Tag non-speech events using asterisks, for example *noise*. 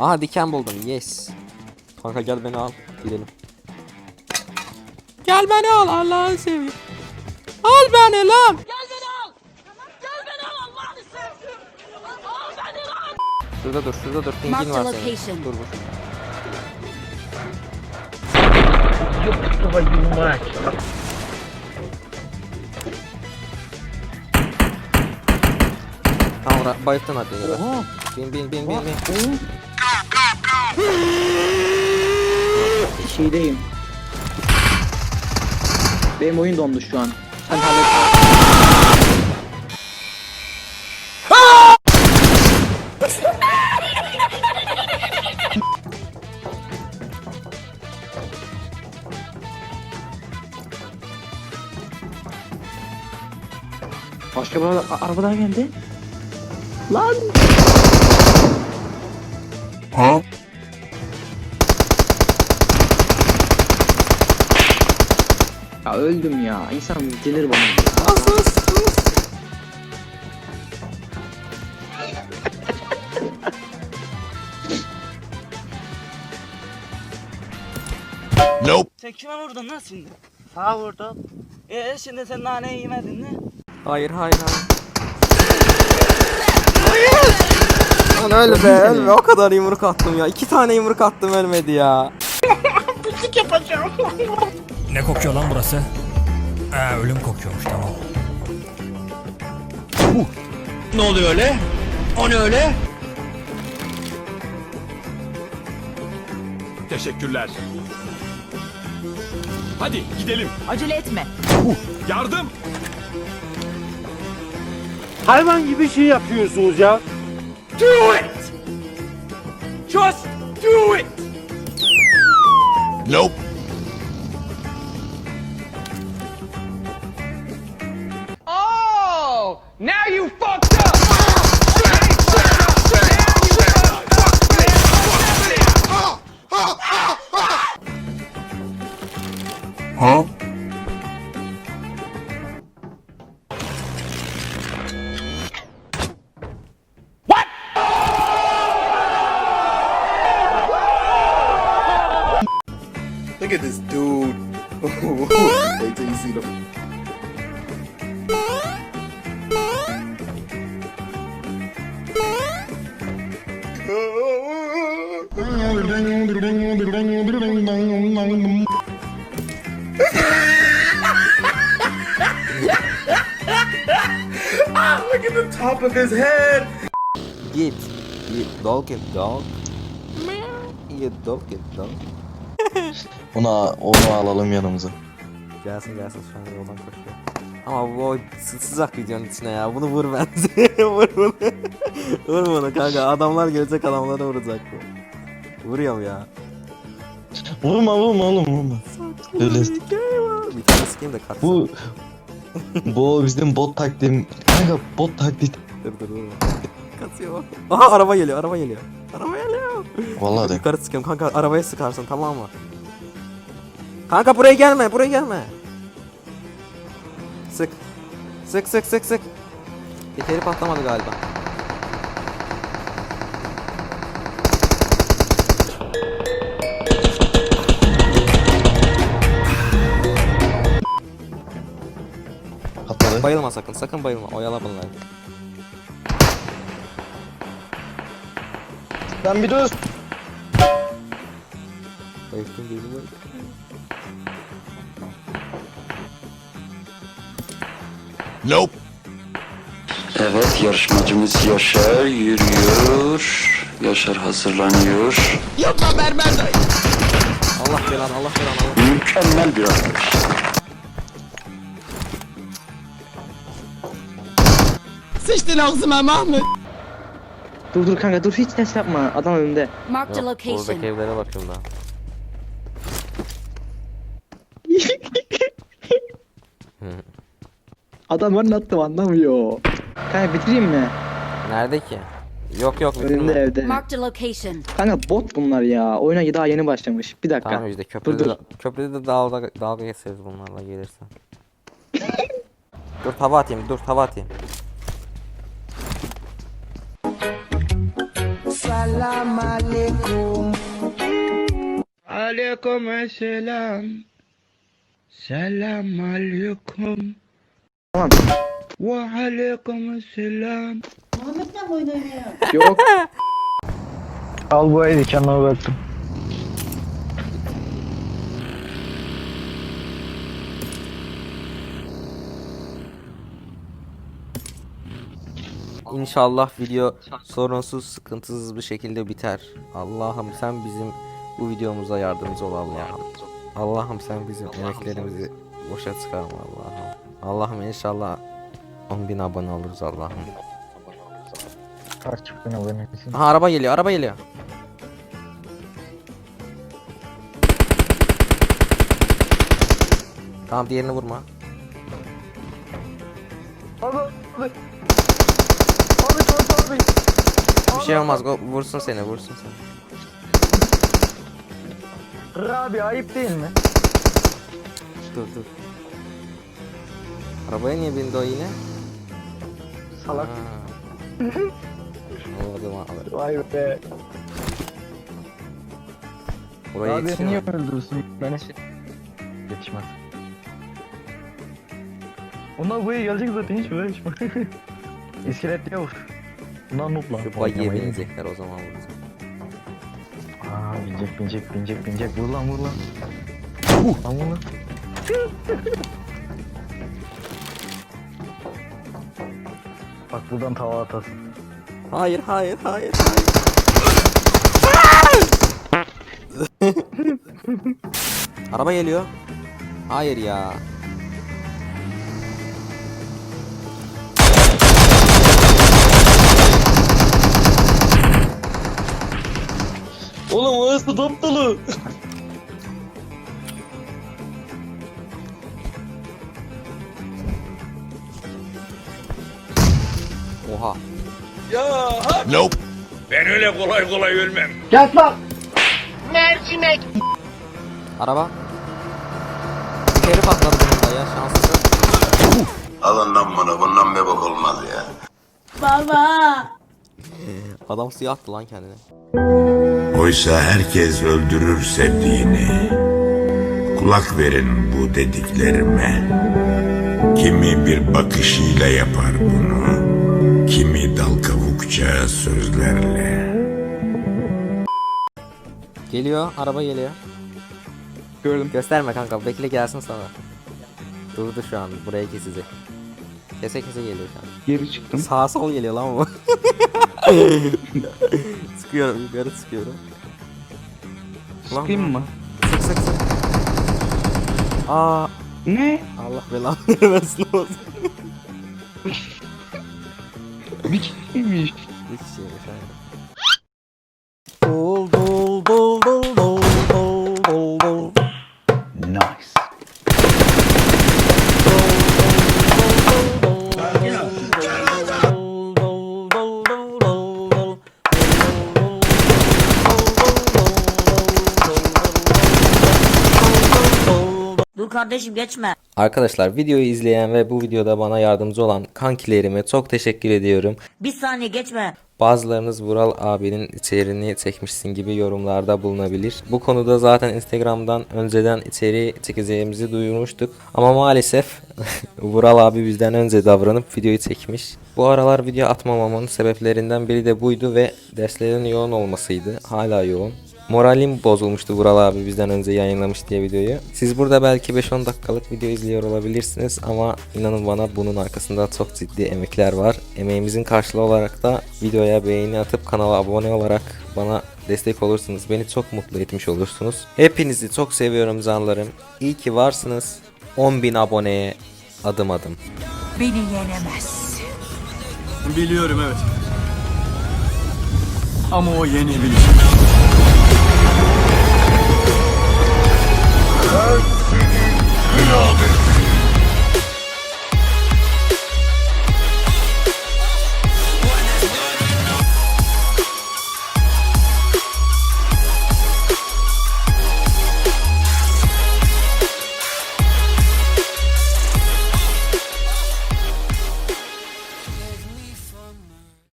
Aha diken buldum. Yes. Kanka gel beni al. Gidelim. Gel beni al Allah'ını seveyim. Al beni lan. Gel beni al. Gel beni al Allah'ını sevdim. Al beni lan. Şurada dur şurada dur. Pingin var senin. Dur dur. Tamam ra- bayılttın hadi. Bin bin bin bin bin. Şeydeyim. Benim oyun dondu şu an. Sen hallet. Başka bir araba, daha geldi. Lan! Ya öldüm ya. İnsan gelir bana. Sen kime vurdun lan şimdi? Sağa vurdum. Ee şimdi sen naneyi yemedin mi? Hayır hayır hayır. Lan öyle be ölme o kadar yumruk attım ya. İki tane yumruk attım ölmedi ya. *laughs* Ne kokuyor lan burası? Ee, ölüm kokuyormuş tamam. Ne oluyor öyle? O ne öyle? Teşekkürler. Hadi gidelim. Acele etme. Yardım. Hayvan gibi şey yapıyorsunuz ya. Do it. Just do it. Nope. You fucked up. Look at this dude. *laughs* Wait till you see the. Look at the top of his head. Git. Git. Dog it dog. Git dog it dog. Ona onu alalım yanımıza. Gelsin gelsin şu an yoldan koşuyor. Ama bu o sı- sızak videonun içine ya. Bunu vur bence. *laughs* vur bunu. *laughs* vur bunu kanka. Adamlar gelecek adamlara vuracak bu. Vuruyorum ya. Vurma vurma oğlum vurma. Öyle. Bir tane sikeyim de kaçsın. Bu bu bizim bot taktiğim. Kanka bot taktiği. Dur dur vurma. Kaçıyor. Aha araba geliyor araba geliyor. Araba geliyor. Vallahi de. Yukarı sıkıyorum kanka arabaya sıkarsın tamam mı? Kanka buraya gelme buraya gelme. Sık. Sık sık sık sık. Tekeri patlamadı galiba. Patladı. Bayılma sakın sakın bayılma oyala bunları. Sen bir dur. Bayıldım değil mi? Nope. Evet yarışmacımız Yaşar yürüyor. Yaşar hazırlanıyor. Allah belanı Allah belanı Allah. Mükemmel bir arkadaş. Dur dur kanka dur hiç ses yapma. Adam önünde. Mark the Yok, location. Buradaki evlere bakıyorum daha. *laughs* Adam önüne attım anlamıyor. Kanka bitireyim mi? Nerede ki? Yok yok Önünde bitirme. evde. Mark the location. Kanka bot bunlar ya. Oyuna daha yeni başlamış. Bir dakika. Tamam işte köprüde, dur. de, köprüde de dalga, dalga geçeriz bunlarla gelirsen. *laughs* dur tava atayım dur tava atayım. Aleyküm selam. Selam aleyküm. Tamam. Ve aleyküm selam. Yok. *laughs* Al bu ayı kendime bıraktım. İnşallah video sorunsuz, sıkıntısız bir şekilde biter. Allah'ım sen bizim bu videomuza yardımcı ol Allah'ım. Allah'ım sen bizim emeklerimizi boşa çıkarma Allah'ım. Allah'ım inşallah 10.000 abone oluruz Allah'ım. Kaç çıktın abone araba geliyor, araba geliyor. Tamam diğerini vurma. Abi abi. Abi. Bir şey olmaz, go- vursun seni, vursun seni. Abi ayıp değil mi? Dur dur. Arabaya niye bindi o yine? Salak. Anladım *laughs* abi. Vay be. Buraya Abi yetişin niye abi. öldürürsün? Ben hiç yetişmez. Onlar buraya gelecek zaten hiç uğraşma. *laughs* İskelet yok. Bunlar noob lan. Şu bayiye binecekler o zaman vuracağım. Aa binecek binecek binecek binecek. Vur lan vur lan. Lan vur lan. Bak buradan tava atasın. Hayır hayır hayır hayır. *laughs* Araba geliyor. Hayır ya. Oğlum orası dop dolu. Oha. Nope. Ben öyle kolay kolay ölmem. Araba. Tekeri patladı bunun da ya şanssız. Alın lan bunu bundan bir bak olmaz ya. Baba. Adam suya attı lan kendini. Oysa herkes öldürür sevdiğini. Kulak verin bu dediklerime. Kimi bir bakışıyla yapar bunu. Kimi dal kavukça sözlerle. Geliyor araba geliyor. Gördüm. Gösterme kanka bekle gelsin sana. Durdu şu an buraya kesecek. Kese kese geliyor şu an. Geri çıktım. Sağ sol geliyor lan bu. *laughs* *laughs* sıkıyorum yukarı sıkıyorum. Sıkayım mı? Sık sık sık. Aa Ne? Allah belanı vermesin olsun. *laughs* Bir kişiymiş. Hiç şeymiş aynen. Dol kardeşim geçme. Arkadaşlar videoyu izleyen ve bu videoda bana yardımcı olan kankilerime çok teşekkür ediyorum. Bir saniye geçme. Bazılarınız Vural abinin içeriğini çekmişsin gibi yorumlarda bulunabilir. Bu konuda zaten Instagram'dan önceden içeriği çekeceğimizi duyurmuştuk. Ama maalesef *laughs* Vural abi bizden önce davranıp videoyu çekmiş. Bu aralar video atmamamın sebeplerinden biri de buydu ve derslerin yoğun olmasıydı. Hala yoğun. Moralim bozulmuştu Vural abi bizden önce yayınlamış diye videoyu. Siz burada belki 5-10 dakikalık video izliyor olabilirsiniz ama inanın bana bunun arkasında çok ciddi emekler var. Emeğimizin karşılığı olarak da videoya beğeni atıp kanala abone olarak bana destek olursunuz. Beni çok mutlu etmiş olursunuz. Hepinizi çok seviyorum canlarım. İyi ki varsınız. 10.000 aboneye adım adım. Beni yenemez. Biliyorum evet. Ama o yenebilir. Her seni kıyamet